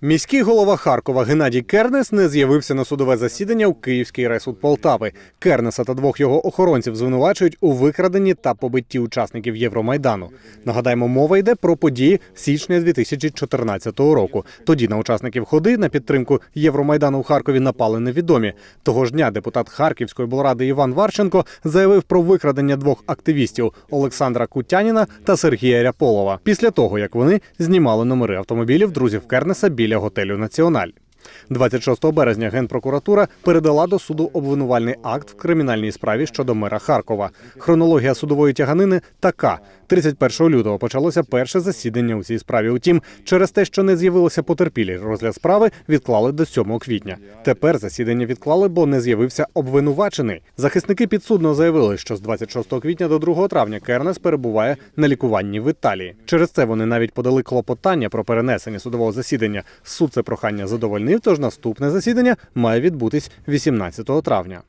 Міський голова Харкова Геннадій Кернес не з'явився на судове засідання у Київський райсуд Полтави. Кернеса та двох його охоронців звинувачують у викраденні та побитті учасників Євромайдану. Нагадаємо, мова йде про події січня 2014 року. Тоді на учасників ходи на підтримку Євромайдану у Харкові напали невідомі. Того ж дня депутат Харківської облради Іван Варченко заявив про викрадення двох активістів Олександра Кутяніна та Сергія Ряполова. Після того як вони знімали номери автомобілів друзів Кернеса біля готелю Національ. 26 березня Генпрокуратура передала до суду обвинувальний акт в кримінальній справі щодо мера Харкова. Хронологія судової тяганини така: 31 лютого почалося перше засідання у цій справі. Утім, через те, що не з'явилося потерпілі, розгляд справи відклали до 7 квітня. Тепер засідання відклали, бо не з'явився обвинувачений. Захисники підсудно заявили, що з 26 квітня до 2 травня Кернес перебуває на лікуванні в Італії. Через це вони навіть подали клопотання про перенесення судового засідання. Суд це прохання задовольнив, тож наступне засідання має відбутись 18 травня.